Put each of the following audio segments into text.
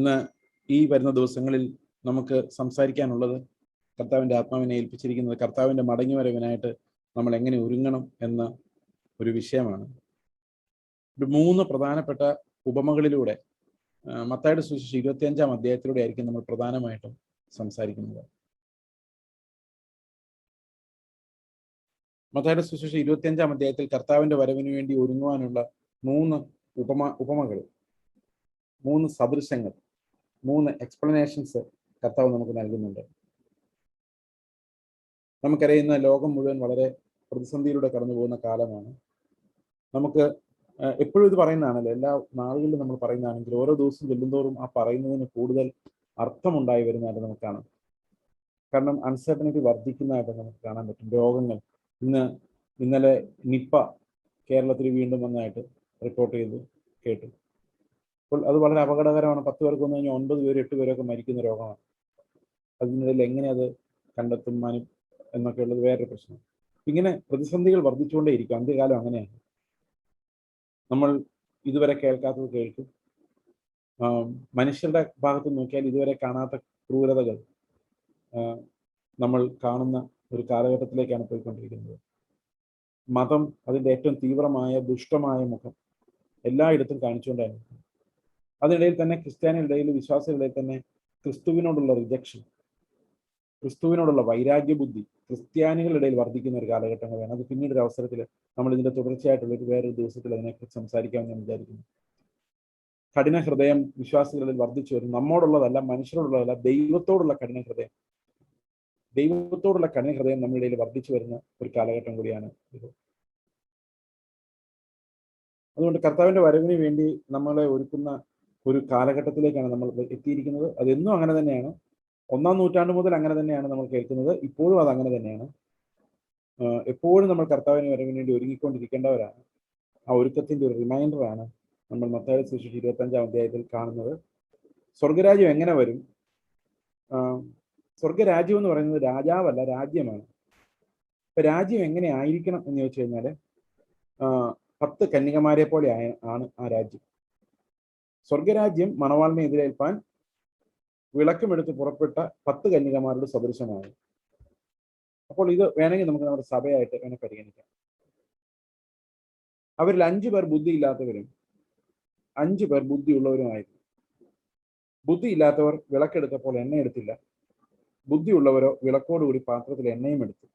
ഇന്ന് ഈ വരുന്ന ദിവസങ്ങളിൽ നമുക്ക് സംസാരിക്കാനുള്ളത് കർത്താവിന്റെ ആത്മാവിനെ ഏൽപ്പിച്ചിരിക്കുന്നത് കർത്താവിന്റെ മടങ്ങി വരവിനായിട്ട് നമ്മൾ എങ്ങനെ ഒരുങ്ങണം എന്ന ഒരു വിഷയമാണ്. മൂന്ന് പ്രധാനപ്പെട്ട ഉപമകളിലൂടെ മത്തായിട്ട് മത്തായിയുടെ സുവിശേഷം ഇരുപത്തിയഞ്ചാം അധ്യായത്തിലൂടെ ആയിരിക്കും നമ്മൾ പ്രധാനമായിട്ടും സംസാരിക്കുന്നത്. മത്തായിയുടെ സുവിശേഷം ഇരുപത്തിയഞ്ചാം അധ്യായത്തിൽ കർത്താവിന്റെ വരവിന് വേണ്ടി ഒരുങ്ങുവാനുള്ള മൂന്ന് ഉപമ ഉപമകൾ മൂന്ന് സദൃശങ്ങൾ. മൂന്ന് എക്സ്പ്ലനേഷൻസ് കർത്താവ് നമുക്ക് നൽകുന്നുണ്ട്. നമുക്കറിയുന്ന ലോകം മുഴുവൻ വളരെ പ്രതിസന്ധിയിലൂടെ കടന്നു പോകുന്ന കാലമാണ്. നമുക്ക് എപ്പോഴും ഇത് പറയുന്നതാണല്ലോ എല്ലാ നാളുകളിലും നമ്മൾ പറയുന്നതാണെങ്കിൽ ഓരോ ദിവസം ചെല്ലുന്തോറും ആ പറയുന്നതിന് കൂടുതൽ അർത്ഥമുണ്ടായി വരുന്നതായിട്ട് നമുക്ക് കാണാം. കാരണം അൺസർട്ടനിറ്റി വർദ്ധിക്കുന്നതായിട്ട് നമുക്ക് കാണാൻ പറ്റും. രോഗങ്ങൾ ഇന്ന് ഇന്നലെ നിപ്പ കേരളത്തിൽ വീണ്ടും വന്നതായിട്ട് റിപ്പോർട്ട് ചെയ്ത് കേട്ടു. അപ്പോൾ അത് വളരെ അപകടകരമാണ്. പത്ത് പേർക്ക് വന്നു കഴിഞ്ഞാൽ ഒൻപത് പേര് എട്ട് പേരൊക്കെ മരിക്കുന്ന രോഗമാണ്. അതിനിടയിൽ എങ്ങനെ അത് കണ്ടെത്തും മാനി എന്നൊക്കെ ഉള്ളത് വേറൊരു പ്രശ്നം. ഇങ്ങനെ പ്രതിസന്ധികൾ വർദ്ധിച്ചുകൊണ്ടേയിരിക്കും അന്ത്യകാലം അങ്ങനെയാണ്. നമ്മൾ ഇതുവരെ കേൾക്കാത്തത് കേൾക്കും. മനുഷ്യരുടെ ഭാഗത്ത് നോക്കിയാൽ ഇതുവരെ കാണാത്ത ക്രൂരതകൾ നമ്മൾ കാണുന്ന ഒരു കാലഘട്ടത്തിലേക്കാണ് പോയിക്കൊണ്ടിരിക്കുന്നത്. മതം അതിന്റെ ഏറ്റവും തീവ്രമായ ദുഷ്ടമായ മുഖം എല്ലായിടത്തും കാണിച്ചുകൊണ്ടാണ് അതിനിടയിൽ തന്നെ ക്രിസ്ത്യാനികളുടെ ഇടയിൽ വിശ്വാസികളുടെ തന്നെ ക്രിസ്തുവിനോടുള്ള റിജക്ഷൻ ക്രിസ്തുവിനോടുള്ള വൈരാഗ്യ ബുദ്ധി ക്രിസ്ത്യാനികളുടെ ഇടയിൽ വർദ്ധിക്കുന്ന ഒരു കാലഘട്ടങ്ങളാണ്. അത് പിന്നീട് ഒരു അവസരത്തിൽ നമ്മൾ ഇതിന്റെ തുടർച്ചയായിട്ടുള്ള ഒരു വേറൊരു ദിവസത്തിൽ അതിനെക്കുറിച്ച് സംസാരിക്കാമെന്ന് ഞാൻ വിചാരിക്കുന്നു. കഠിന ഹൃദയം വിശ്വാസികളിൽ വർദ്ധിച്ചു വരും നമ്മോടുള്ളതല്ല മനുഷ്യരോടുള്ളതല്ല ദൈവത്തോടുള്ള കഠിന ഹൃദയം. ദൈവത്തോടുള്ള കഠിന ഹൃദയം നമ്മുടെ ഇടയിൽ വർദ്ധിച്ചു വരുന്ന ഒരു കാലഘട്ടം കൂടിയാണ് ഇത്. അതുകൊണ്ട് കർത്താവിന്റെ വരവിന് വേണ്ടി നമ്മളെ ഒരുക്കുന്ന ഒരു കാലഘട്ടത്തിലേക്കാണ് നമ്മൾ എത്തിയിരിക്കുന്നത്. അതെന്നും അങ്ങനെ തന്നെയാണ്. ഒന്നാം നൂറ്റാണ്ട് മുതൽ അങ്ങനെ തന്നെയാണ് നമ്മൾ കേൾക്കുന്നത്. ഇപ്പോഴും അത് അങ്ങനെ തന്നെയാണ്. എപ്പോഴും നമ്മൾ കർത്താവിന് വരവിന് വേണ്ടി ഒരുങ്ങിക്കൊണ്ടിരിക്കേണ്ടവരാണ്. ആ ഒരുക്കത്തിന്റെ ഒരു റിമൈൻഡറാണ് നമ്മൾ മത്തായ സുശേഷി ഇരുപത്തി അഞ്ചാം അധ്യായത്തിൽ കാണുന്നത്. സ്വർഗരാജ്യം എങ്ങനെ വരും? സ്വർഗരാജ്യം എന്ന് പറയുന്നത് രാജാവല്ല രാജ്യമാണ്. ഇപ്പം രാജ്യം എങ്ങനെ ആയിരിക്കണം എന്ന് ചോദിച്ചു കഴിഞ്ഞാൽ ആഹ് പത്ത് കന്യകമാരെ പോലെ ആണ് ആ രാജ്യം. സ്വർഗരാജ്യം മണവാളിനെ എതിരേൽപ്പാൻ വിളക്കുമെടുത്ത് പുറപ്പെട്ട പത്ത് കന്യകമാരുടെ സദൃശമാണ് അപ്പോൾ ഇത് വേണമെങ്കിൽ നമുക്ക് നമ്മുടെ സഭയായിട്ട് വേണേൽ പരിഗണിക്കാം. അവരിൽ അഞ്ചു പേർ ബുദ്ധി ഇല്ലാത്തവരും അഞ്ചു പേർ ബുദ്ധിയുള്ളവരുമായിരുന്നു. ബുദ്ധിയില്ലാത്തവർ വിളക്കെടുത്തപ്പോൾ എണ്ണ എടുത്തില്ല. ബുദ്ധിയുള്ളവരോ വിളക്കോടുകൂടി പാത്രത്തിൽ എണ്ണയും എടുത്തു.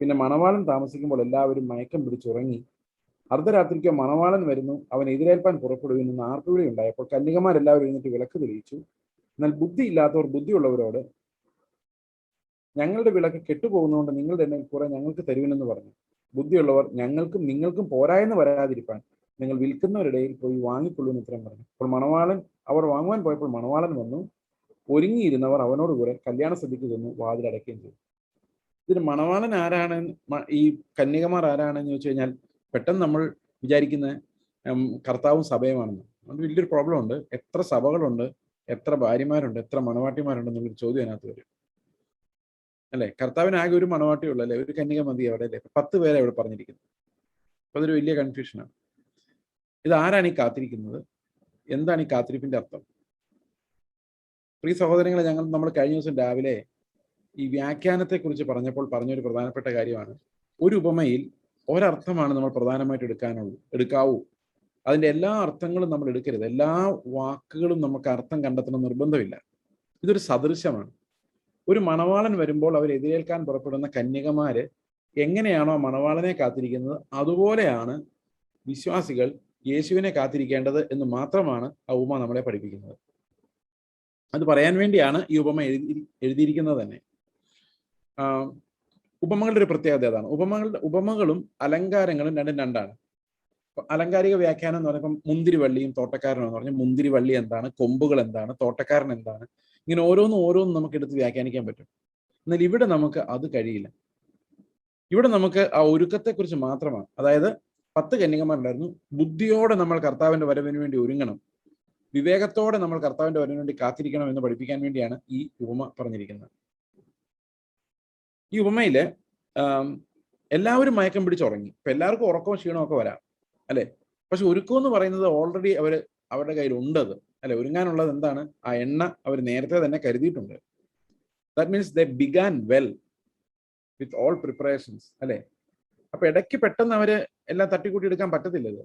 പിന്നെ മണവാളൻ താമസിക്കുമ്പോൾ എല്ലാവരും മയക്കം പിടിച്ചുറങ്ങി അർദ്ധരാത്രിക്കോ മണവാളൻ വരുന്നു. അവൻ എതിരേൽപ്പാൻ പുറപ്പെടുവിൽ ആർപ്പുവിളി ഉണ്ടായപ്പോൾ കന്യകമാരെല്ലാവരും എഴുന്നേറ്റ് വിളക്ക് തെളിയിച്ചു. എന്നാൽ ബുദ്ധി ഇല്ലാത്തവർ ബുദ്ധിയുള്ളവരോട് ഞങ്ങളുടെ വിളക്ക് കെട്ടുപോകുന്നതുകൊണ്ട് നിങ്ങൾ തന്നെ കുറെ ഞങ്ങൾക്ക് തരുവിനെന്ന് പറഞ്ഞു. ബുദ്ധിയുള്ളവർ ഞങ്ങൾക്കും നിങ്ങൾക്കും പോരായെന്ന് വരാതിരിപ്പാൻ നിങ്ങൾ വിൽക്കുന്നവരിടയിൽ പോയി വാങ്ങിക്കൊള്ളുമെന്ന് ഉത്തരം പറഞ്ഞു. അപ്പോൾ മണവാളൻ അവർ വാങ്ങുവാൻ പോയപ്പോൾ മണവാളൻ വന്നു. ഒരുങ്ങിയിരുന്നവർ അവനോട് കൂടെ കല്യാണ സദ്യക്ക് ചെന്നു വാതിലടയ്ക്കുകയും ചെയ്തു. ഇതിന് മണവാളൻ ആരാണ്? ഈ കന്യകമാർ ആരാണെന്ന് ചോദിച്ചു കഴിഞ്ഞാൽ പെട്ടെന്ന് നമ്മൾ വിചാരിക്കുന്ന കർത്താവും സഭയുമാണെന്ന്. അതുകൊണ്ട് വലിയൊരു പ്രോബ്ലം ഉണ്ട് എത്ര സഭകളുണ്ട് എത്ര ഭാര്യമാരുണ്ട് എത്ര മണവാട്ടിമാരുണ്ട് എന്നുള്ളൊരു ചോദ്യം അതിനകത്ത് വരും. അല്ലെ? കർത്താവിനാകെ ഒരു മണവാട്ടി ഉള്ളു അല്ലെ? ഒരു കന്യക മതി അവിടെ അല്ലേ? പത്ത് പേരെ അവിടെ പറഞ്ഞിരിക്കുന്നു അപ്പൊ അതൊരു വലിയ കൺഫ്യൂഷനാണ് ഇത് ആരാണ് ഈ കാത്തിരിക്കുന്നത്? എന്താണ് ഈ കാത്തിരിപ്പിന്റെ അർത്ഥം? പ്രിയ സഹോദരങ്ങളെ ഞങ്ങൾ നമ്മൾ കഴിഞ്ഞ ദിവസം രാവിലെ ഈ വ്യാഖ്യാനത്തെ കുറിച്ച് പറഞ്ഞപ്പോൾ പറഞ്ഞൊരു പ്രധാനപ്പെട്ട കാര്യമാണ്. ഒരു ഉപമയിൽ ഒരർത്ഥമാണ് നമ്മൾ പ്രധാനമായിട്ട് എടുക്കാനുള്ളൂ എടുക്കാവൂ. അതിന്റെ എല്ലാ അർത്ഥങ്ങളും നമ്മൾ എടുക്കരുത്. എല്ലാ വാക്കുകളും നമുക്ക് അർത്ഥം കണ്ടെത്തണം നിർബന്ധമില്ല. ഇതൊരു സദൃശ്യമാണ്. ഒരു മണവാളൻ വരുമ്പോൾ അവരെതിരേൽക്കാൻ പുറപ്പെടുന്ന കന്യകമാര് എങ്ങനെയാണോ മണവാളനെ കാത്തിരിക്കുന്നത്? അതുപോലെയാണ് വിശ്വാസികൾ യേശുവിനെ കാത്തിരിക്കേണ്ടത് എന്ന് മാത്രമാണ് ആ ഉപമ നമ്മളെ പഠിപ്പിക്കുന്നത്. അത് പറയാൻ വേണ്ടിയാണ് ഈ ഉപമ എഴുതി എഴുതിയിരിക്കുന്നത് തന്നെ. ഉപമകളുടെ ഒരു പ്രത്യേകത അതാണ്. ഉപമകളുടെ ഉപമകളും അലങ്കാരങ്ങളും രണ്ടും രണ്ടാണ്. അലങ്കാരിക വ്യാഖ്യാനം എന്ന് പറയുമ്പോൾ മുന്തിരിവള്ളിയും തോട്ടക്കാരനും എന്ന് പറഞ്ഞാൽ മുന്തിരിവള്ളി എന്താണ് കൊമ്പുകൾ എന്താണ് തോട്ടക്കാരൻ എന്താണ് ഇങ്ങനെ ഓരോന്നും ഓരോന്നും നമുക്ക് എടുത്ത് വ്യാഖ്യാനിക്കാൻ പറ്റും. എന്നാൽ ഇവിടെ നമുക്ക് അത് കഴിയില്ല. ഇവിടെ നമുക്ക് ആ ഒരുക്കത്തെക്കുറിച്ച് മാത്രമാണ്. അതായത് പത്ത് കന്യകമാരുണ്ടായിരുന്നു. ബുദ്ധിയോടെ നമ്മൾ കർത്താവിന്റെ വരവിന് വേണ്ടി ഒരുങ്ങണം. വിവേകത്തോടെ നമ്മൾ കർത്താവിന്റെ വരവിന് വേണ്ടി കാത്തിരിക്കണം എന്ന് പഠിപ്പിക്കാൻ വേണ്ടിയാണ് ഈ ഉപമ പറഞ്ഞിരിക്കുന്നത്. ഈ ഉപമയിൽ എല്ലാവരും മയക്കം പിടിച്ച് ഉറങ്ങി. ഇപ്പൊ എല്ലാവർക്കും ഉറക്കവും ക്ഷീണമൊക്കെ വരാം അല്ലെ? പക്ഷെ ഒരുക്കം എന്ന് പറയുന്നത് ഓൾറെഡി അവർ അവരുടെ കയ്യിൽ ഉണ്ടത് അല്ലെ? ഒരുങ്ങാനുള്ളത് എന്താണ്? ആ എണ്ണ അവർ നേരത്തെ തന്നെ കരുതിയിട്ടുണ്ട്. That means the began well with all preparations അല്ലെ? അപ്പൊ ഇടയ്ക്ക് പെട്ടെന്ന് അവർ എല്ലാം തട്ടിക്കൂട്ടി എടുക്കാൻ പറ്റത്തില്ല ഇത്.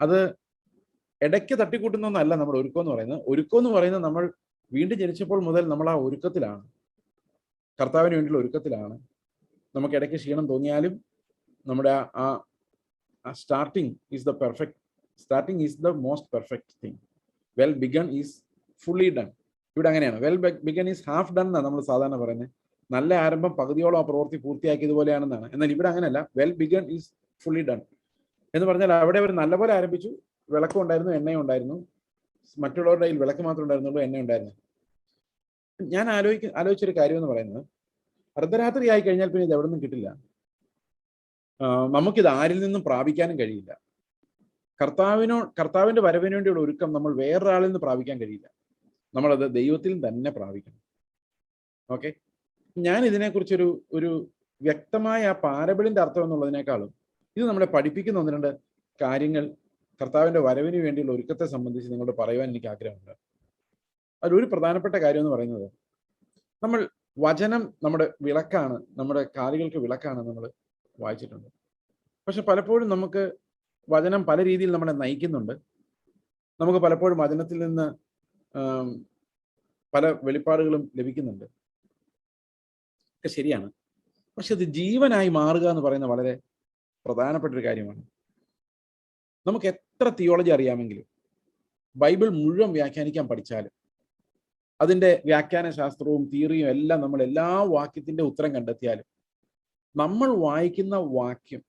അത് ഇടയ്ക്ക് തട്ടിക്കൂട്ടുന്നൊന്നല്ല നമ്മൾ ഒരുക്കം എന്ന് പറയുന്നത്. ഒരുക്കം എന്ന് പറയുന്നത് നമ്മൾ വീണ്ടും ജനിച്ചപ്പോൾ മുതൽ നമ്മൾ ആ ഒരുക്കത്തിലാണ്. കർത്താവിന് വേണ്ടിയുള്ള ഒരുക്കത്തിലാണ്. നമുക്ക് ഇടയ്ക്ക് ക്ഷീണം തോന്നിയാലും നമ്മുടെ ആ ആ starting is the perfect starting is the most perfect thing well begun is fully done ഇവിടെ അങ്ങനെയാണ്. Well begun is half done എന്നാണ് നമ്മൾ സാധാരണ പറയുന്നത്. നല്ല ആരംഭം പകുതിയോളം ആ പ്രവൃത്തി പൂർത്തിയാക്കിയതുപോലെയാണെന്നാണ്. എന്നാൽ ഇവിടെ അങ്ങനെയല്ല. Well begun is fully done എന്ന് പറഞ്ഞാൽ അവിടെ അവർ നല്ലപോലെ ആരംഭിച്ചു. വിളക്കും ഉണ്ടായിരുന്നു എണ്ണയും ഉണ്ടായിരുന്നു മറ്റുള്ളവരുടെ കയ്യിൽ വിളക്ക് മാത്രമേ ഉണ്ടായിരുന്നുള്ളൂ എണ്ണ ഉണ്ടായിരുന്നു ഞാൻ ആലോചിക്ക ആലോചിച്ചൊരു കാര്യം എന്ന് പറയുന്നത്. അർദ്ധരാത്രി ആയി കഴിഞ്ഞാൽ പിന്നെ ഇത് എവിടെ നിന്നും കിട്ടില്ല നമുക്കിത് ആരിൽ നിന്നും പ്രാപിക്കാനും കഴിയില്ല. കർത്താവിനോ കർത്താവിന്റെ വരവിന് വേണ്ടിയുള്ള ഒരുക്കം നമ്മൾ വേറൊരാളിൽ നിന്ന് പ്രാപിക്കാൻ കഴിയില്ല. നമ്മളത് ദൈവത്തിൽ തന്നെ പ്രാപിക്കണം. ഓക്കെ? ഞാൻ ഇതിനെക്കുറിച്ചൊരു ഒരു വ്യക്തമായ ആ പാരബിളിന്റെ അർത്ഥം എന്നുള്ളതിനേക്കാളും ഇത് നമ്മളെ പഠിപ്പിക്കുന്ന ഒന്ന് രണ്ട് കാര്യങ്ങൾ കർത്താവിന്റെ വരവിന് വേണ്ടിയുള്ള ഒരുക്കത്തെ സംബന്ധിച്ച് നിങ്ങളോട് പറയുവാൻ എനിക്ക് ആഗ്രഹമുണ്ട്. അതിലൊരു പ്രധാനപ്പെട്ട കാര്യം എന്ന് പറയുന്നത് നമ്മൾ വചനം നമ്മുടെ വിളക്കാണ് നമ്മുടെ കാലുകൾക്ക് വിളക്കാണ് നമ്മൾ വായിച്ചിട്ടുണ്ട്. പക്ഷെ പലപ്പോഴും നമുക്ക് വചനം പല രീതിയിൽ നമ്മളെ നയിക്കുന്നുണ്ട്. നമുക്ക് പലപ്പോഴും വചനത്തിൽ നിന്ന് പല വെളിപ്പാടുകളും ലഭിക്കുന്നുണ്ട്. ഒക്കെ ശരിയാണ്. പക്ഷെ അത് ജീവനായി മാറുക എന്ന് പറയുന്ന വളരെ പ്രധാനപ്പെട്ട ഒരു കാര്യമാണ്. നമുക്ക് എത്ര തിയോളജി അറിയാമെങ്കിലും ബൈബിൾ മുഴുവൻ വ്യാഖ്യാനിക്കാൻ പഠിച്ചാലും അതിന്റെ വ്യാഖ്യാന ശാസ്ത്രവും തിയറിയും എല്ലാം നമ്മൾ എല്ലാ വാക്യത്തിന്റെ ഉത്തരം കണ്ടെത്തിയാലും നമ്മൾ വായിക്കുന്ന വാക്യം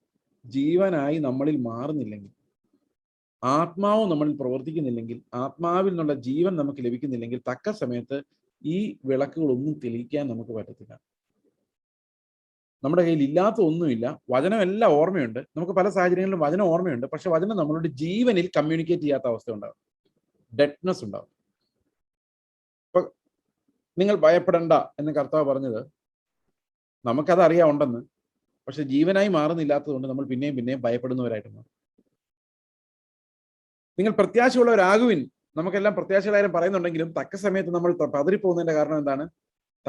ജീവനായി നമ്മളിൽ മാറുന്നില്ലെങ്കിൽ ആത്മാവ് നമ്മളിൽ പ്രവർത്തിക്കുന്നില്ലെങ്കിൽ ആത്മാവിൽ നിന്നുള്ള ജീവൻ നമുക്ക് ലഭിക്കുന്നില്ലെങ്കിൽ തക്ക സമയത്ത് ഈ വിളക്കുകളൊന്നും തെളിയിക്കാൻ നമുക്ക് പറ്റത്തില്ല. നമ്മുടെ കയ്യിൽ ഇല്ലാത്ത ഒന്നുമില്ല. വചനമെല്ലാം ഓർമ്മയുണ്ട്. നമുക്ക് പല സാഹചര്യങ്ങളിലും വചനം ഓർമ്മയുണ്ട്. പക്ഷെ വചനം നമ്മളുടെ ജീവനിൽ കമ്മ്യൂണിക്കേറ്റ് ചെയ്യാത്ത അവസ്ഥ ഉണ്ടാകും ഡെഡ്നെസ് ഇപ്പൊ നിങ്ങൾ ഭയപ്പെടണ്ട എന്ന് കർത്താവ് പറഞ്ഞത് നമുക്കത് അറിയാം ഉണ്ടെന്ന് പക്ഷെ ജീവനായി മാറുന്നില്ലാത്തതുകൊണ്ട് നമ്മൾ പിന്നെയും പിന്നെയും ഭയപ്പെടുന്നവരായിട്ട് മാറും. നിങ്ങൾ പ്രത്യാശയുള്ളവരാകുവിൻ. നമുക്കെല്ലാം പ്രത്യാശകളായാലും പറയുന്നുണ്ടെങ്കിലും തക്ക സമയത്ത് നമ്മൾ പതറിപ്പോകുന്നതിന്റെ കാരണം എന്താണ്?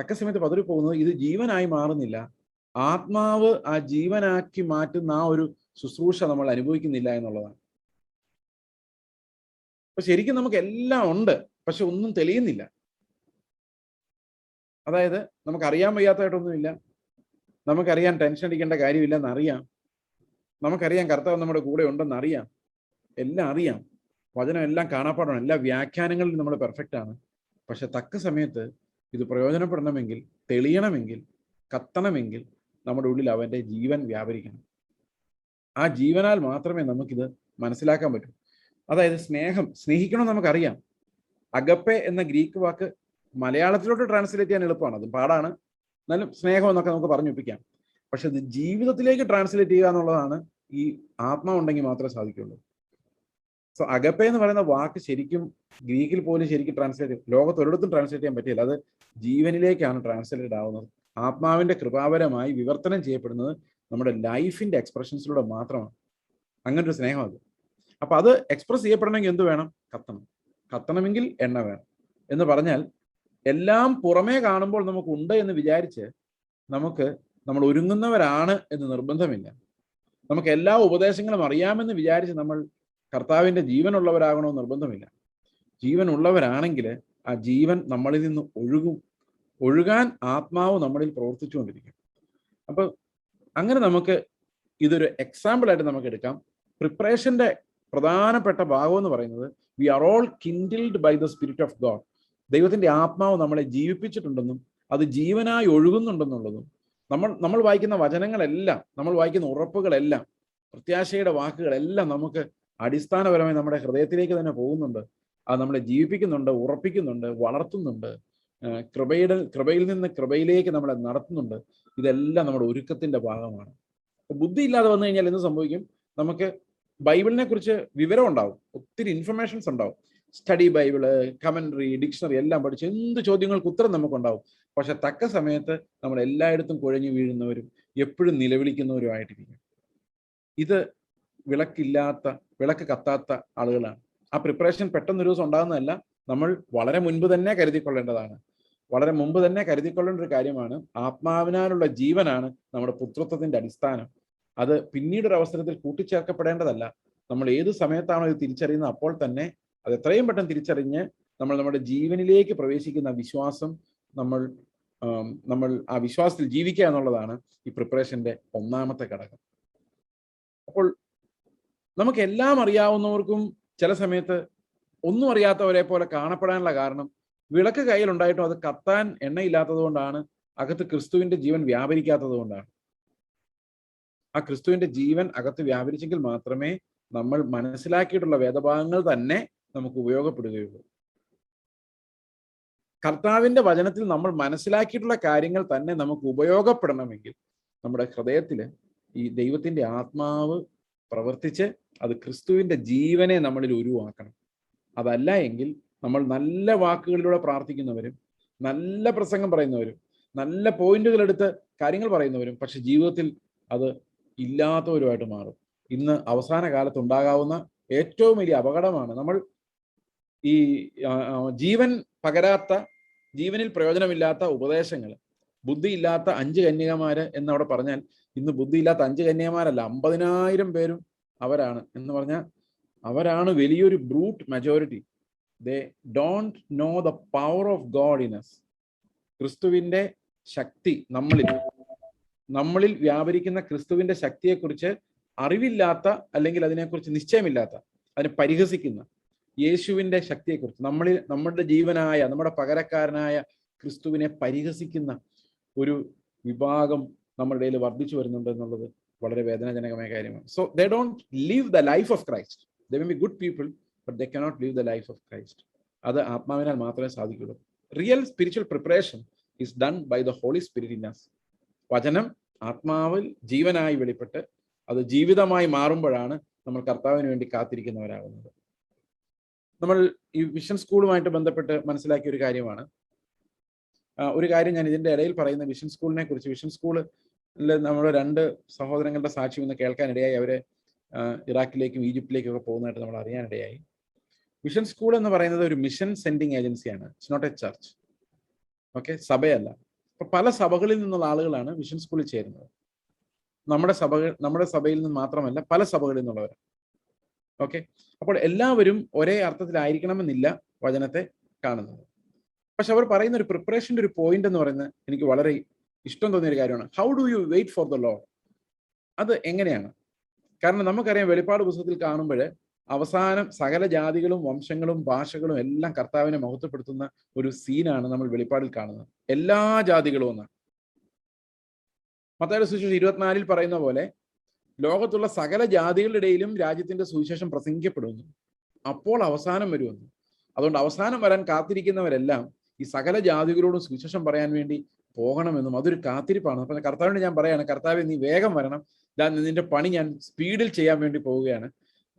തക്ക സമയത്ത് പതറിപ്പോകുന്നത് ഇത് ജീവനായി മാറുന്നില്ല. ആത്മാവ് ആ ജീവനാക്കി മാറ്റുന്ന ആ ഒരു ശുശ്രൂഷ നമ്മൾ അനുഭവിക്കുന്നില്ല എന്നുള്ളതാണ്. അപ്പൊ ശരിക്കും നമുക്ക് എല്ലാം ഉണ്ട്. പക്ഷെ ഒന്നും തെളിയുന്നില്ല. അതായത് നമുക്ക് അറിയാൻ വയ്യാത്തതായിട്ടൊന്നുമില്ല. നമുക്കറിയാൻ ടെൻഷൻ അടിക്കേണ്ട കാര്യമില്ലെന്ന് അറിയാം. നമുക്കറിയാം കർത്താവ് നമ്മുടെ കൂടെ ഉണ്ടെന്ന് അറിയാം. എല്ലാം അറിയാം. വചനം എല്ലാം കാണാപ്പാടാണ്. എല്ലാ വ്യാഖ്യാനങ്ങളിലും നമ്മൾ പെർഫെക്റ്റ് ആണ്. പക്ഷെ തക്ക സമയത്ത് ഇത് പ്രയോജനപ്പെടണമെങ്കിൽ തെളിയണമെങ്കിൽ കത്തണമെങ്കിൽ നമ്മുടെ ഉള്ളിൽ അവന്റെ ജീവൻ വ്യാപരിക്കണം. ആ ജീവനാൽ മാത്രമേ നമുക്കിത് മനസ്സിലാക്കാൻ പറ്റൂ. അതായത് സ്നേഹം സ്നേഹിക്കണം നമുക്കറിയാം. അഗപ്പെ എന്ന ഗ്രീക്ക് വാക്ക് മലയാളത്തിലോട്ട് ട്രാൻസ്ലേറ്റ് ചെയ്യാൻ എളുപ്പമാണ്. അത് പാടാണ്. എന്നാലും സ്നേഹം എന്നൊക്കെ നമുക്ക് പറഞ്ഞൊപ്പിക്കാം. പക്ഷെ ഇത് ജീവിതത്തിലേക്ക് ട്രാൻസ്ലേറ്റ് ചെയ്യുക എന്നുള്ളതാണ് ഈ ആത്മാവുണ്ടെങ്കിൽ മാത്രമേ സാധിക്കുള്ളൂ. സോ അഗപ്പെ എന്ന് പറയുന്ന വാക്ക് ശരിക്കും ഗ്രീക്കിൽ പോലും ശരിക്കും ട്രാൻസ്ലേറ്റ് ലോകത്ത് ഒരിടത്തും ട്രാൻസ്ലേറ്റ് ചെയ്യാൻ പറ്റില്ല. അത് ജീവനിലേക്കാണ് ട്രാൻസ്ലേറ്റഡ് ആവുന്നത്. ആത്മാവിന്റെ കൃപാപരമായി വിവർത്തനം ചെയ്യപ്പെടുന്നത് നമ്മുടെ ലൈഫിന്റെ എക്സ്പ്രഷൻസിലൂടെ മാത്രമാണ്. അങ്ങനെ ഒരു സ്നേഹം അത്. അപ്പൊ അത് എക്സ്പ്രസ് ചെയ്യപ്പെടണമെങ്കിൽ എന്ത് വേണം? കത്തണം. കത്തണമെങ്കിൽ എണ്ണ വേണം. എന്ന് പറഞ്ഞാൽ എല്ലാം പുറമേ കാണുമ്പോൾ നമുക്ക് ഉണ്ട് എന്ന് വിചാരിച്ച് നമുക്ക് നമ്മൾ ഒരുങ്ങുന്നവരാണ് എന്ന് നിർബന്ധമില്ല. നമുക്ക് എല്ലാ ഉപദേശങ്ങളും അറിയാമെന്ന് വിചാരിച്ച് നമ്മൾ കർത്താവിന്റെ ജീവനുള്ളവരാകണമെന്ന് നിർബന്ധമില്ല. ജീവൻ ഉള്ളവരാണെങ്കിൽ ആ ജീവൻ നമ്മളിൽ നിന്ന് ഒഴുകും. ഒഴുകാൻ ആത്മാവ് നമ്മളിൽ പ്രവർത്തിച്ചുകൊണ്ടിരിക്കും. അപ്പോൾ അങ്ങനെ നമുക്ക് ഇതൊരു എക്സാമ്പിൾ ആയിട്ട് നമുക്ക് എടുക്കാം. പ്രിപ്പറേഷന്റെ പ്രധാനപ്പെട്ട ഭാഗം എന്ന് പറയുന്നത് we are all kindled by the spirit of God ദൈവത്തിന്റെ ആത്മാവ് നമ്മളെ ജീവിപ്പിച്ചിട്ടുണ്ടെന്നും അത് ജീവനായി ഒഴുകുന്നുണ്ടെന്നുള്ളതും നമ്മൾ നമ്മൾ വായിക്കുന്ന വചനങ്ങളെല്ലാം നമ്മൾ വായിക്കുന്ന ഉറപ്പുകളെല്ലാം പ്രത്യാശയുടെ വാക്കുകളെല്ലാം നമുക്ക് അടിസ്ഥാനപരമായി നമ്മുടെ ഹൃദയത്തിലേക്ക് തന്നെ പോകുന്നുണ്ട്. അത് നമ്മളെ ജീവിപ്പിക്കുന്നുണ്ട് ഉറപ്പിക്കുന്നുണ്ട് വളർത്തുന്നുണ്ട്. കൃപയുടെ കൃപയിൽ നിന്ന് കൃപയിലേക്ക് നമ്മളെ നടത്തുന്നുണ്ട്. ഇതെല്ലാം നമ്മുടെ ഒരുക്കത്തിന്റെ ഭാഗമാണ്. ബുദ്ധി ഇല്ലാതെ വന്നു കഴിഞ്ഞാൽ എന്ത് സംഭവിക്കും? നമുക്ക് ബൈബിളിനെ കുറിച്ച് വിവരം ഉണ്ടാവും. ഒത്തിരി ഇൻഫർമേഷൻസ് ഉണ്ടാവും. സ്റ്റഡി ബൈബിൾ കമൻട്രി ഡിക്ഷണറി എല്ലാം പഠിച്ച് എന്ത് ചോദ്യങ്ങൾക്ക് ഉത്തരം നമുക്കുണ്ടാവും. പക്ഷെ തക്ക സമയത്ത് നമ്മൾ എല്ലായിടത്തും കുഴഞ്ഞു വീഴുന്നവരും എപ്പോഴും നിലവിളിക്കുന്നവരുമായിട്ടിരിക്കും ഇത് വിളക്കില്ലാത്ത വിളക്ക് കത്താത്ത ആളുകളാണ്. ആ പ്രിപ്പറേഷൻ പെട്ടെന്ന് ഒരു ദിവസം ഉണ്ടാകുന്നതല്ല നമ്മൾ വളരെ മുൻപ് തന്നെ കരുതിക്കൊള്ളേണ്ടതാണ്. വളരെ മുമ്പ് തന്നെ കരുതിക്കൊള്ളേണ്ട ഒരു കാര്യമാണ് ആത്മാവിനാലുള്ള ജീവനാണ് നമ്മുടെ പുത്രത്വത്തിന്റെ അടിസ്ഥാനം. അത് പിന്നീട് ഒരു അവസരത്തിൽ കൂട്ടിച്ചേർക്കപ്പെടേണ്ടതല്ല. നമ്മൾ ഏത് സമയത്താണോ ഇത് തിരിച്ചറിയുന്നത് അപ്പോൾ തന്നെ അത് എത്രയും പെട്ടെന്ന് തിരിച്ചറിഞ്ഞ് നമ്മൾ നമ്മുടെ ജീവനിലേക്ക് പ്രവേശിക്കുന്ന വിശ്വാസം നമ്മൾ നമ്മൾ ആ വിശ്വാസത്തിൽ ജീവിക്കുക എന്നുള്ളതാണ് ഈ പ്രിപ്പറേഷന്റെ ഒന്നാമത്തെ ഘടകം. അപ്പോൾ നമുക്ക് എല്ലാം അറിയാവുന്നവർക്കും ചില സമയത്ത് ഒന്നും അറിയാത്തവരെ പോലെ കാണപ്പെടാനുള്ള കാരണം വിളക്ക് കയ്യിൽ ഉണ്ടായിട്ടും അത് കത്താൻ എണ്ണയില്ലാത്തത് കൊണ്ടാണ് അകത്ത് ക്രിസ്തുവിന്റെ ജീവൻ വ്യാപരിക്കാത്തത് കൊണ്ടാണ്. ആ ക്രിസ്തുവിന്റെ ജീവൻ അകത്ത് വ്യാപരിച്ചെങ്കിൽ മാത്രമേ നമ്മൾ മനസ്സിലാക്കിയിട്ടുള്ള വേദഭാഗങ്ങൾ തന്നെ നമുക്ക് ഉപയോഗപ്പെടുകയുള്ളൂ. കർത്താവിന്റെ വചനത്തിൽ നമ്മൾ മനസ്സിലാക്കിയിട്ടുള്ള കാര്യങ്ങൾ തന്നെ നമുക്ക് ഉപയോഗപ്പെടണമെങ്കിൽ നമ്മുടെ ഹൃദയത്തിൽ ഈ ദൈവത്തിന്റെ ആത്മാവ് പ്രവർത്തിച്ച് അത് ക്രിസ്തുവിന്റെ ജീവനെ നമ്മളിൽ ഉരുവാക്കണം. അതല്ല എങ്കിൽ നമ്മൾ നല്ല വാക്കുകളിലൂടെ പ്രാർത്ഥിക്കുന്നവരും നല്ല പ്രസംഗം പറയുന്നവരും നല്ല പോയിന്റുകൾ എടുത്ത് കാര്യങ്ങൾ പറയുന്നവരും പക്ഷെ ജീവിതത്തിൽ അത് ഇല്ലാത്തവരുമായിട്ട് മാറും. ഇന്ന് അവസാന കാലത്ത് ഉണ്ടാകാവുന്ന ഏറ്റവും വലിയ അപകടമാണ് നമ്മൾ ഈ ജീവൻ പകരാത്ത ജീവനിൽ പ്രയോജനമില്ലാത്ത ഉപദേശങ്ങൾ ബുദ്ധിയില്ലാത്ത അഞ്ച് കന്യകമാര് എന്നവിടെ പറഞ്ഞാൽ ഇന്ന് ബുദ്ധിയില്ലാത്ത അഞ്ച് കന്യകമാരല്ല അമ്പതിനായിരം പേരും അവരാണ് എന്ന് പറഞ്ഞാൽ അവരാണ് വലിയൊരു brute majority they don't know the power of God in us ക്രിസ്തുവിന്റെ ശക്തി നമ്മളിൽ നമ്മളിൽ വ്യാപരിക്കുന്ന ക്രിസ്തുവിന്റെ ശക്തിയെക്കുറിച്ച് അറിവില്ലാത്ത അല്ലെങ്കിൽ അതിനെക്കുറിച്ച് നിശ്ചയമില്ലാത്ത അതിനെ പരിഹസിക്കുന്ന യേശുവിന്റെ ശക്തിയെക്കുറിച്ച് നമ്മളിൽ നമ്മുടെ ജീവനായ നമ്മുടെ പകരക്കാരനായ ക്രിസ്തുവിനെ പരിഹസിക്കുന്ന ഒരു വിഭാഗം നമ്മുടെ ഇടയിൽ വർദ്ധിച്ചു വരുന്നുണ്ട് എന്നുള്ളത് വളരെ വേദനാജനകമായ കാര്യമാണ്. So they don't leave the life of Christ the may be good people but they cannot leave the life of Christ അത് ആത്മാവിനാൽ മാത്രമേ സാധിക്കുള്ളൂ. Real spiritual preparation is done by the Holy Spirit in us വചനം ആത്മാവിൽ ജീവനായി വെളിപ്പെട്ട് അത് ജീവിതമായി മാറുമ്പോഴാണ് നമ്മൾ കർത്താവിന് വേണ്ടി കാത്തിരിക്കുന്നവരാകുന്നത്. നമ്മൾ ഈ വിഷൻ സ്കൂളുമായിട്ട് ബന്ധപ്പെട്ട് മനസ്സിലാക്കിയ ഒരു കാര്യമാണ്. ഒരു കാര്യം ഞാൻ ഇതിന്റെ ഇടയിൽ പറയുന്ന വിഷൻ സ്കൂളിനെ കുറിച്ച് വിഷൻ സ്കൂളിൽ നമ്മുടെ രണ്ട് സഹോദരങ്ങളുടെ സാക്ഷ്യം ഇന്ന് കേൾക്കാനിടയായി. അവരെ ഇറാഖിലേക്കും ഈജിപ്തിലേക്കും ഒക്കെ പോകുന്നതായിട്ട് നമ്മൾ അറിയാനിടയായി. വിഷൻ സ്കൂൾ എന്ന് പറയുന്നത് ഒരു മിഷൻ സെൻഡിങ് ഏജൻസിയാണ്. It's not a church okay സഭയല്ല. അപ്പൊ പല സഭകളിൽ നിന്നുള്ള ആളുകളാണ് മിഷൻ സ്കൂളിൽ ചേരുന്നത്. നമ്മുടെ സഭകൾ നമ്മുടെ സഭയിൽ നിന്ന് മാത്രമല്ല പല സഭകളിൽ നിന്നുള്ളവർ ഓക്കെ? അപ്പോൾ എല്ലാവരും ഒരേ അർത്ഥത്തിലായിരിക്കണമെന്നില്ല വചനത്തെ കാണുന്നത്. പക്ഷെ അവർ പറയുന്ന ഒരു പ്രിപ്പറേഷന്റെ ഒരു പോയിന്റ് എന്ന് പറയുന്നത് എനിക്ക് വളരെ ഇഷ്ടം തോന്നിയ ഒരു കാര്യമാണ്. How do you wait for the law അത് എങ്ങനെയാണ്? കാരണം നമുക്കറിയാം വെളിപ്പാട് പുസ്തകത്തിൽ കാണുമ്പോൾ അവസാനം സകല ജാതികളും വംശങ്ങളും ഭാഷകളും എല്ലാം കർത്താവിനെ മഹത്വപ്പെടുത്തുന്ന ഒരു സീനാണ് നമ്മൾ വെളിപ്പാടിൽ കാണുന്നത്. എല്ലാ ജാതികളും ഒന്ന്. മത്തായ സുശേഷം ഇരുപത്തിനാലിൽ പറയുന്ന പോലെ ലോകത്തുള്ള സകല ജാതികളുടെ ഇടയിലും രാജ്യത്തിന്റെ സുവിശേഷം പ്രസംഗിക്കപ്പെടുന്നു. അപ്പോൾ അവസാനം വരുമെന്ന്. അതുകൊണ്ട് അവസാനം വരാൻ കാത്തിരിക്കുന്നവരെല്ലാം ഈ സകല ജാതികളോടും സുവിശേഷം പറയാൻ വേണ്ടി പോകണമെന്നും അതൊരു കാത്തിരിപ്പാണ്. അപ്പൊ കർത്താവിനോട് ഞാൻ പറയാണ് കർത്താവ് നീ വേഗം വരണം. ഞാൻ നിന്റെ പണി ഞാൻ സ്പീഡിൽ ചെയ്യാൻ വേണ്ടി പോവുകയാണ്.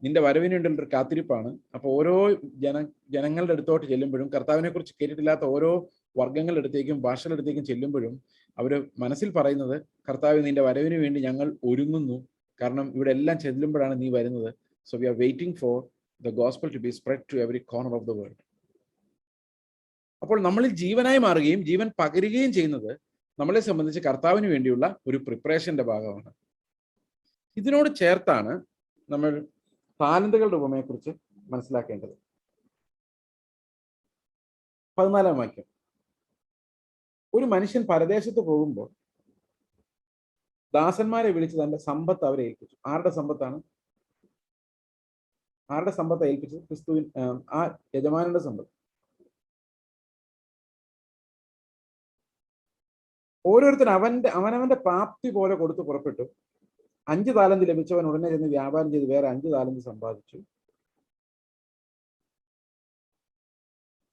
നിന്റെ വരവിന് വേണ്ടിയുള്ള ഒരു കാത്തിരിപ്പാണ്. അപ്പൊ ഓരോ ജന ജനങ്ങളുടെ അടുത്തോട്ട് ചെല്ലുമ്പോഴും കർത്താവിനെ കുറിച്ച് കേട്ടിട്ടില്ലാത്ത ഓരോ വർഗങ്ങളുടെ അടുത്തേക്കും ഭാഷകളുടെ അടുത്തേക്കും ചെല്ലുമ്പോഴും അവർ മനസ്സിൽ പറയുന്നത് കർത്താവ് നിന്റെ വരവിന് വേണ്ടി ഞങ്ങൾ ഒരുങ്ങുന്നു. കാരണം ഇവിടെ എല്ലാം ചെല്ലുമ്പോഴാണ് നീ വരുന്നത്. So we are waiting for the gospel to be spread to every corner of the world അപ്പോൾ നമ്മളിൽ ജീവനായി മാറുകയും ജീവൻ പകരുകയും ചെയ്യുന്നത് നമ്മളെ സംബന്ധിച്ച് കർത്താവിന് വേണ്ടിയുള്ള ഒരു പ്രിപ്പറേഷന്റെ ഭാഗമാണ്. ഇതിനോട് ചേർത്താണ് നമ്മൾ താലന്തുകളുടെ ഉപമയെക്കുറിച്ച് മനസ്സിലാക്കേണ്ടത്. പതിനാലാം വാക്യം. ഒരു മനുഷ്യൻ പരദേശത്ത് പോകുമ്പോൾ ദാസന്മാരെ വിളിച്ച് തന്റെ സമ്പത്ത് അവരെ ഏൽപ്പിച്ചു. ആരുടെ സമ്പത്താണ്? ആരുടെ സമ്പത്ത് ഏൽപ്പിച്ചത്? ക്രിസ്തുവിൻ ആ, യജമാനന്റെ സമ്പത്ത്. ഓരോരുത്തർ അവന്റെ അവനവന്റെ പ്രാപ്തി പോലെ കൊടുത്ത് പുറപ്പെട്ടു. അഞ്ച് താലന്ത് ലഭിച്ചവൻ ഉടനെ ചെന്ന് വ്യാപാരം ചെയ്ത് വേറെ അഞ്ച് താലന്ത് സമ്പാദിച്ചു.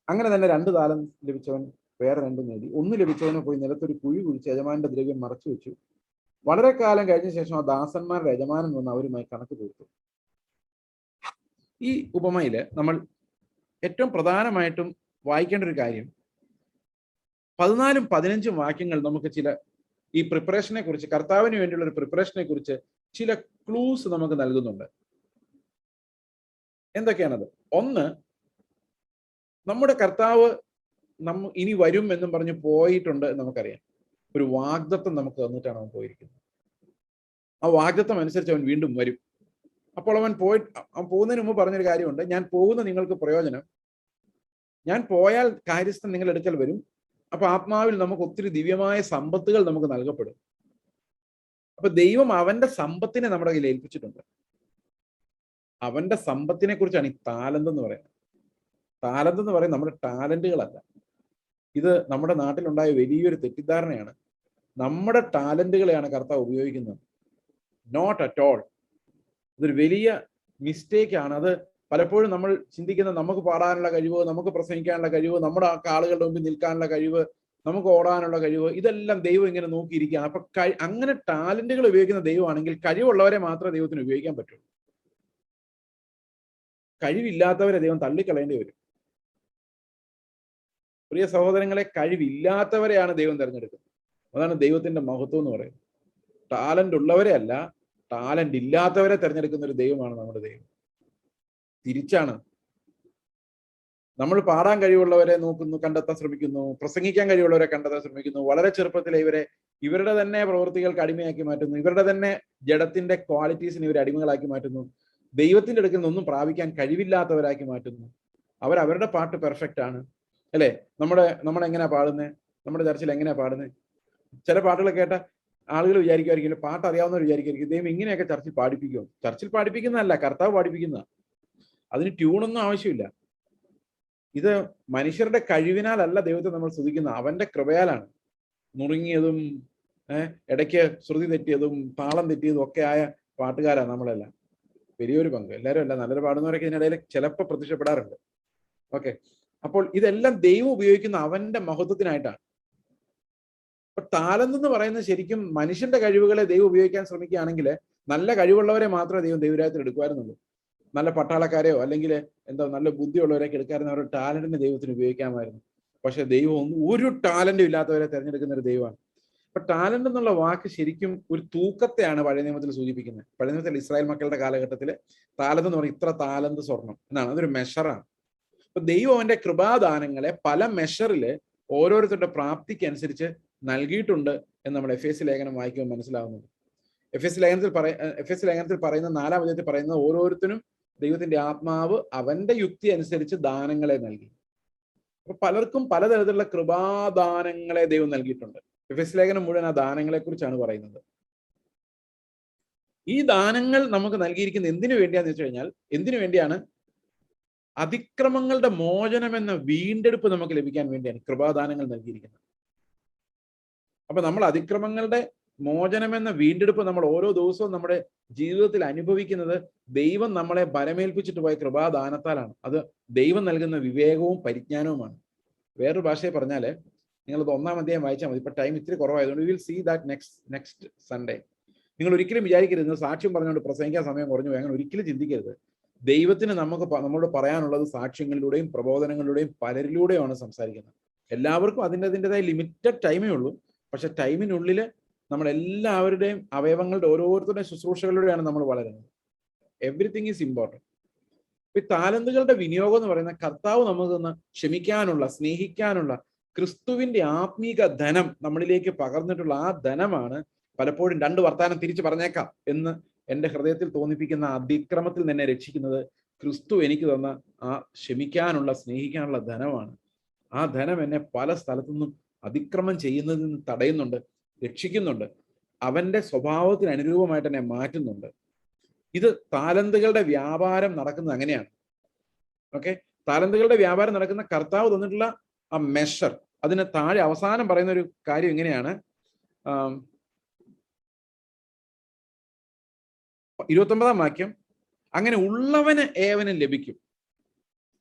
അങ്ങനെ തന്നെ രണ്ട് താലം ലഭിച്ചവൻ വേറെ രണ്ടും നേടി. ഒന്ന് ലഭിച്ചവനെ പോയി നിലത്തൊരു കുഴി കുഴിച്ച് യജമാന്റെ ദ്രവ്യം മറച്ചു വെച്ചു വളരെ കാലം കഴിഞ്ഞ ശേഷം ആ ദാസന്മാരുടെ യജമാനൻ വന്ന് അവരുമായി കണക്ക് തീർത്തു ഈ ഉപമയിൽ നമ്മൾ ഏറ്റവും പ്രധാനമായിട്ടും വായിക്കേണ്ട ഒരു കാര്യം പതിനാലും പതിനഞ്ചും വാക്യങ്ങൾ നമുക്ക് ചില ഈ പ്രിപ്പറേഷനെ കുറിച്ച് കർത്താവിന് വേണ്ടിയുള്ള ഒരു പ്രിപ്പറേഷനെ കുറിച്ച് ചില ക്ലൂസ് നമുക്ക് നൽകുന്നുണ്ട്. എന്തൊക്കെയാണത്? ഒന്ന് നമ്മുടെ കർത്താവ് നമ്മ ഇനി വരും എന്നും പറഞ്ഞ് പോയിട്ടുണ്ട് നമുക്കറിയാം. ഒരു വാഗ്ദത്തം നമുക്ക് തന്നിട്ടാണ് അവൻ പോയിരിക്കുന്നത്. ആ വാഗ്ദത്തം അനുസരിച്ച് അവൻ വീണ്ടും വരും. അപ്പോൾ അവൻ പോയി അവൻ പോകുന്നതിന് മുമ്പ് പറഞ്ഞൊരു കാര്യമുണ്ട്. ഞാൻ പോകുന്ന നിങ്ങൾക്ക് പ്രയോജനം. ഞാൻ പോയാൽ കാര്യസ്ഥൻ നിങ്ങൾ എടുക്കൽ വരും. അപ്പൊ ആത്മാവിൽ നമുക്ക് ഒത്തിരി ദിവ്യമായ സമ്പത്തുകൾ നമുക്ക് നൽകപ്പെടും. അപ്പൊ ദൈവം അവന്റെ സമ്പത്തിനെ നമ്മുടെ കയ്യിൽ ഏൽപ്പിച്ചിട്ടുണ്ട്. അവന്റെ സമ്പത്തിനെ കുറിച്ചാണ് ഈ താലന്ത് എന്ന് പറയുന്നത്. താലന്ത് എന്ന് പറയുന്നത് നമ്മുടെ ടാലന്റുകളല്ല. ഇത് നമ്മുടെ നാട്ടിലുണ്ടായ വലിയൊരു തെറ്റിദ്ധാരണയാണ്. നമ്മുടെ ടാലന്റുകളെയാണ് കർത്താവ് ഉപയോഗിക്കുന്നത്. നോട്ട് അറ്റ് ഓൾ ഇതൊരു വലിയ മിസ്റ്റേക്ക് ആണ് അത് പലപ്പോഴും നമ്മൾ ചിന്തിക്കുന്ന നമുക്ക് പാടാനുള്ള കഴിവ് നമുക്ക് പ്രസംഗിക്കാനുള്ള കഴിവ് നമ്മുടെ ആളുകളുടെ മുമ്പിൽ നിൽക്കാനുള്ള കഴിവ് നമുക്ക് ഓടാനുള്ള കഴിവ് ഇതെല്ലാം ദൈവം ഇങ്ങനെ നോക്കിയിരിക്കുകയാണ്. അപ്പൊ അങ്ങനെ ടാലന്റുകൾ ഉപയോഗിക്കുന്ന ദൈവമാണെങ്കിൽ കഴിവുള്ളവരെ മാത്രമേ ദൈവത്തിന് ഉപയോഗിക്കാൻ പറ്റുള്ളൂ. കഴിവില്ലാത്തവരെ ദൈവം തള്ളിക്കളയേണ്ടി വരും. പ്രിയ സഹോദരങ്ങളെ കഴിവില്ലാത്തവരെയാണ് ദൈവം തിരഞ്ഞെടുക്കുന്നത്. അതാണ് ദൈവത്തിന്റെ മഹത്വം എന്ന് പറയുന്നത്. ടാലന്റ് ഉള്ളവരെ അല്ല ടാലന്റ് ഇല്ലാത്തവരെ തിരഞ്ഞെടുക്കുന്ന ഒരു ദൈവമാണ് നമ്മുടെ ദൈവം. തിരിച്ചാണ്. നമ്മൾ പാടാൻ കഴിവുള്ളവരെ നോക്കുന്നു കണ്ടെത്താൻ ശ്രമിക്കുന്നു പ്രസംഗിക്കാൻ കഴിവുള്ളവരെ കണ്ടെത്താൻ ശ്രമിക്കുന്നു വളരെ ചെറുപ്പത്തിലെ ഇവരെ ഇവരുടെ തന്നെ പ്രവൃത്തികൾക്ക് അടിമയാക്കി മാറ്റുന്നു ഇവരുടെ തന്നെ ജഡത്തിന്റെ ക്വാളിറ്റീസിന് ഇവരെ അടിമകളാക്കി മാറ്റുന്നു ദൈവത്തിന്റെ അടുക്കൽ നിന്നൊന്നും പ്രാപിക്കാൻ കഴിവില്ലാത്തവരാക്കി മാറ്റുന്നു. അവരവരുടെ പാട്ട് പെർഫെക്റ്റ് ആണ്. അല്ലെ? നമ്മുടെ നമ്മൾ എങ്ങനെയാ പാടുന്നത് നമ്മുടെ ചർച്ചിൽ എങ്ങനെയാ പാടുന്നത് ചില പാട്ടുകൾ കേട്ട ആളുകൾ വിചാരിക്കുമായിരിക്കും പാട്ട് അറിയാവുന്നവർ വിചാരിക്കുമായിരിക്കും ദൈവം ഇങ്ങനെയൊക്കെ ചർച്ചിൽ പാടിപ്പിക്കും ചർച്ചിൽ പാടിപ്പിക്കുന്നതല്ല കർത്താവ് പാടിപ്പിക്കുന്ന അതിന് ട്യൂണൊന്നും ആവശ്യമില്ല. ഇത് മനുഷ്യരുടെ കഴിവിനാലല്ല ദൈവത്തെ നമ്മൾ സ്തുതിക്കുന്നത്. അവന്റെ കൃപയാലാണ്. നുറുങ്ങിയതും ഇടയ്ക്ക് ശ്രുതി തെറ്റിയതും താളം തെറ്റിയതും ഒക്കെ ആയ പാട്ടുകാരാണ് നമ്മളെല്ലാം. വലിയൊരു പങ്ക്. എല്ലാവരും അല്ല നല്ലൊരു പാടുന്നവരൊക്കെ ഇതിനിടയിൽ ചിലപ്പോൾ പ്രത്യക്ഷപ്പെടാറുണ്ട്. ഓക്കെ. അപ്പോൾ ഇതെല്ലാം ദൈവം ഉപയോഗിക്കുന്ന അവന്റെ മഹത്വത്തിനായിട്ടാണ്. അപ്പൊ താലന്ത് എന്ന് പറയുന്നത് ശരിക്കും മനുഷ്യന്റെ കഴിവുകളെ ദൈവം ഉപയോഗിക്കാൻ ശ്രമിക്കുകയാണെങ്കിൽ നല്ല കഴിവുള്ളവരെ മാത്രമേ ദൈവം ദൈവരാജ്യത്തിൽ എടുക്കുമായിരുന്നുള്ളൂ. നല്ല പട്ടാളക്കാരെയോ അല്ലെങ്കിൽ എന്താ നല്ല ബുദ്ധിയുള്ളവരെയൊക്കെ എടുക്കാറുണ്ട് അവരുടെ ടാലന്റിനെ ദൈവത്തിന് ഉപയോഗിക്കാമായിരുന്നു. പക്ഷെ ദൈവം ഒന്നും ഒരു ടാലന്റും ഇല്ലാത്തവരെ തിരഞ്ഞെടുക്കുന്ന ഒരു ദൈവമാണ്. അപ്പൊ ടാലന്റ് എന്നുള്ള വാക്ക് ശരിക്കും ഒരു തൂക്കത്തെയാണ് പഴയ നിയമത്തിൽ സൂചിപ്പിക്കുന്നത്. പഴയ നിയമത്തിൽ ഇസ്രായേൽ മക്കളുടെ കാലഘട്ടത്തിൽ താലന്ത് എന്ന് പറഞ്ഞാൽ ഇത്ര താലന്ത് സ്വർണം എന്നാണ്. അതൊരു മെഷറാണ് അപ്പൊ ദൈവം അവന്റെ കൃപാദാനങ്ങളെ പല മെഷറിൽ ഓരോരുത്തരുടെ പ്രാപ്തിക്ക് അനുസരിച്ച് നൽകിയിട്ടുണ്ട് എന്ന് നമ്മൾ എഫ് എസ് ലേഖനം വായിക്കുമ്പോൾ മനസ്സിലാവുന്നുണ്ട്. എഫ് എസ് ലേഖനത്തിൽ പറയ എഫ് എസ് ലേഖനത്തിൽ പറയുന്ന നാലാം അധ്യായത്തിൽ പറയുന്നത് ഓരോരുത്തരും ദൈവത്തിന്റെ ആത്മാവ് അവന്റെ യുക്തി അനുസരിച്ച് ദാനങ്ങളെ നൽകി. അപ്പൊ പലർക്കും പലതരത്തിലുള്ള കൃപാദാനങ്ങളെ ദൈവം നൽകിയിട്ടുണ്ട്. എഫ് എസ് ലേഖനം മുഴുവൻ ആ ദാനങ്ങളെ കുറിച്ചാണ് പറയുന്നത്. ഈ ദാനങ്ങൾ നമുക്ക് നൽകിയിരിക്കുന്നത് എന്തിനു വേണ്ടിയാന്ന് വെച്ച് കഴിഞ്ഞാൽ എന്തിനു വേണ്ടിയാണ്? അതിക്രമങ്ങളുടെ മോചനം എന്ന വീണ്ടെടുപ്പ് നമുക്ക് ലഭിക്കാൻ വേണ്ടിയാണ് കൃപാദാനങ്ങൾ നൽകിയിരിക്കുന്നത്. അപ്പൊ നമ്മൾ അതിക്രമങ്ങളുടെ മോചനം എന്ന വീണ്ടെടുപ്പ് നമ്മൾ ഓരോ ദിവസവും നമ്മുടെ ജീവിതത്തിൽ അനുഭവിക്കുന്നത് ദൈവം നമ്മളെ ബലമേൽപ്പിച്ചിട്ട് പോയ കൃപാദാനത്താലാണ്. അത് ദൈവം നൽകുന്ന വിവേകവും പരിജ്ഞാനവുമാണ്. വേറൊരു ഭാഷയെ പറഞ്ഞാൽ നിങ്ങളത് ഒന്നാം അധ്യായം വായിച്ചാൽ മതി. ഇപ്പൊ ടൈം ഇത്തിരി കുറവായതുകൊണ്ട് will see that next next Sunday നിങ്ങൾ ഒരിക്കലും വിചാരിക്കരുത്. സാക്ഷ്യം പറഞ്ഞുകൊണ്ട് പ്രസംഗിക്കാൻ സമയം കുറഞ്ഞു അങ്ങനെ ഒരിക്കലും ചിന്തിക്കരുത്. ദൈവത്തിന് നമുക്ക് നമ്മളോട് പറയാനുള്ളത് സാക്ഷ്യങ്ങളിലൂടെയും പ്രബോധനങ്ങളിലൂടെയും പലരിലൂടെയുമാണ് സംസാരിക്കുന്നത്. എല്ലാവർക്കും അതിന്റെ അതിന്റെതായ ലിമിറ്റഡ് ടൈമേ ഉള്ളൂ. പക്ഷെ ടൈമിനുള്ളിൽ നമ്മൾ എല്ലാവരുടെയും അവയവങ്ങളുടെ ഓരോരുത്തരുടെയും ശുശ്രൂഷകളിലൂടെയാണ് നമ്മൾ വളരുന്നത്. എവറിത്തിങ് ഈസ് ഇമ്പോർട്ടന്റ് ഈ താലന്തുകളുടെ വിനിയോഗം എന്ന് പറയുന്ന കർത്താവ് നമുക്ക് തന്ന ക്ഷമിക്കാനുള്ള സ്നേഹിക്കാനുള്ള ക്രിസ്തുവിന്റെ ആത്മീക ധനം നമ്മളിലേക്ക് പകർന്നിട്ടുള്ള ആ ധനമാണ് പലപ്പോഴും രണ്ട് വർത്താനം തിരിച്ചു പറഞ്ഞേക്കാം എന്ന് എന്റെ ഹൃദയത്തിൽ തോന്നിപ്പിക്കുന്ന അതിക്രമത്തിൽ നിന്നെ രക്ഷിക്കുന്നത് ക്രിസ്തു എനിക്ക് തന്ന ആ ക്ഷമിക്കാനുള്ള സ്നേഹിക്കാനുള്ള ധനമാണ്. ആ ധനം എന്നെ പല സ്ഥലത്തു നിന്നും അതിക്രമം ചെയ്യുന്നതിൽ നിന്ന് തടയുന്നുണ്ട് രക്ഷിക്കുന്നുണ്ട്. അവന്റെ സ്വഭാവത്തിന് അനുരൂപമായിട്ട് എന്നെ മാറ്റുന്നുണ്ട്. ഇത് താലന്തുകളുടെ വ്യാപാരം നടക്കുന്നത് അങ്ങനെയാണ്. ഓക്കെ? താലന്തുകളുടെ വ്യാപാരം നടക്കുന്ന കർത്താവ് തന്നിട്ടുള്ള ആ മെഷർ അതിന് താഴെ അവസാനം പറയുന്ന ഒരു കാര്യം ഇങ്ങനെയാണ്. ഇരുപത്തൊമ്പതാം വാക്യം അങ്ങനെ ഉള്ളവന് ഏവനും ലഭിക്കും.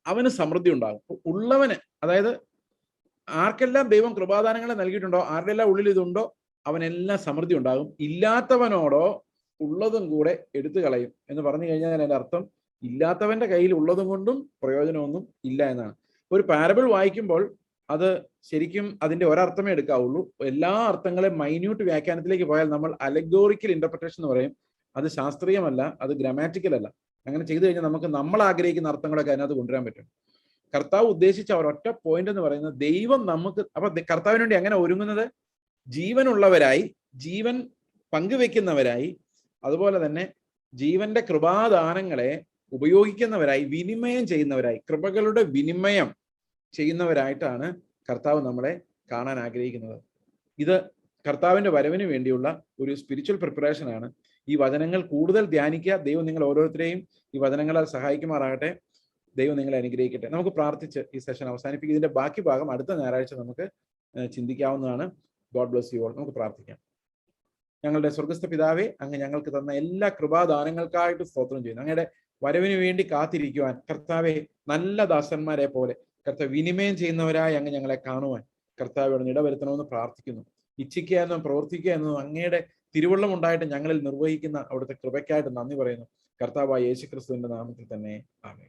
അവന് സമൃദ്ധി ഉണ്ടാകും. ഉള്ളവന് അതായത് ആർക്കെല്ലാം ദൈവം കൃപാദാനങ്ങളെ നൽകിയിട്ടുണ്ടോ ആരുടെ എല്ലാം ഉള്ളിൽ ഇതുണ്ടോ അവനെല്ലാം സമൃദ്ധി ഉണ്ടാകും. ഇല്ലാത്തവനോടോ ഉള്ളതും കൂടെ എടുത്തു കളയും എന്ന് പറഞ്ഞു കഴിഞ്ഞാൽ എന്റെ അർത്ഥം ഇല്ലാത്തവന്റെ കയ്യിൽ ഉള്ളതും കൊണ്ടും പ്രയോജനമൊന്നും ഇല്ല എന്നാണ്. ഒരു പാരബിൾ വായിക്കുമ്പോൾ അത് ശരിക്കും അതിന്റെ ഒരർത്ഥമേ എടുക്കാവുള്ളൂ. എല്ലാ അർത്ഥങ്ങളെ മൈന്യൂട്ട് വ്യാഖ്യാനത്തിലേക്ക് പോയാൽ നമ്മൾ അലഗോറിക്കൽ ഇന്റർപ്രിട്ടേഷൻ എന്ന് പറയും. അത് ശാസ്ത്രീയമല്ല അത് ഗ്രാമാറ്റിക്കൽ അല്ല അങ്ങനെ ചെയ്തു കഴിഞ്ഞാൽ നമുക്ക് നമ്മൾ ആഗ്രഹിക്കുന്ന അർത്ഥങ്ങളൊക്കെ അതിനകത്ത് കൊണ്ടുവരാൻ പറ്റും. കർത്താവ് ഉദ്ദേശിച്ച ഒരൊറ്റ പോയിന്റ് എന്ന് പറയുന്നത് ദൈവം നമുക്ക് അപ്പൊ കർത്താവിന് വേണ്ടി അങ്ങനെ ഒരുങ്ങുന്നത്? ജീവനുള്ളവരായി ജീവൻ പങ്കുവെക്കുന്നവരായി അതുപോലെ തന്നെ ജീവന്റെ കൃപാദാനങ്ങളെ ഉപയോഗിക്കുന്നവരായി വിനിമയം ചെയ്യുന്നവരായി കൃപകളുടെ വിനിമയം ചെയ്യുന്നവരായിട്ടാണ് കർത്താവ് നമ്മളെ കാണാൻ ആഗ്രഹിക്കുന്നത്. ഇത് കർത്താവിന്റെ വരവിന് വേണ്ടിയുള്ള ഒരു സ്പിരിച്വൽ പ്രിപ്പറേഷൻ ആണ്. ഈ വചനങ്ങൾ കൂടുതൽ ധ്യാനിക്കുക. ദൈവം നിങ്ങൾ ഓരോരുത്തരെയും ഈ വചനങ്ങളെ സഹായിക്കുമാറാകട്ടെ. ദൈവം നിങ്ങളെ അനുഗ്രഹിക്കട്ടെ. നമുക്ക് പ്രാർത്ഥിച്ച് ഈ സെഷൻ അവസാനിപ്പിക്കും. ഇതിന്റെ ബാക്കി ഭാഗം അടുത്ത ഞായറാഴ്ച നമുക്ക് ചിന്തിക്കാവുന്നതാണ്. ഗോഡ് ബ്ലസ് യു ഓൾ നമുക്ക് പ്രാർത്ഥിക്കാം. ഞങ്ങളുടെ സ്വർഗസ്ഥ പിതാവെ അങ്ങ് ഞങ്ങൾക്ക് തന്ന എല്ലാ കൃപാദാനങ്ങൾക്കായിട്ട് സ്തോത്രം ചെയ്യുന്നു. അങ്ങയുടെ വരവിന് വേണ്ടി കാത്തിരിക്കുവാൻ കർത്താവെ നല്ല ദാസന്മാരെ പോലെ കർത്താവ് വിനിമയം ചെയ്യുന്നവരായി അങ്ങ് ഞങ്ങളെ കാണുവാൻ കർത്താവോട് ഇടവരുത്തണമെന്ന് പ്രാർത്ഥിക്കുന്നു. ഇച്ഛിക്കുക എന്നും പ്രവർത്തിക്കുക എന്നും അങ്ങയുടെ തിരുവള്ളം ഉണ്ടായിട്ട് ഞങ്ങളിൽ നിർവഹിക്കുന്ന അവിടുത്തെ കൃപയ്ക്കായിട്ട് നന്ദി പറയുന്നു. കർത്താവായ യേശുക്രിസ്തുവിന്റെ നാമത്തിൽ തന്നെ ആമേ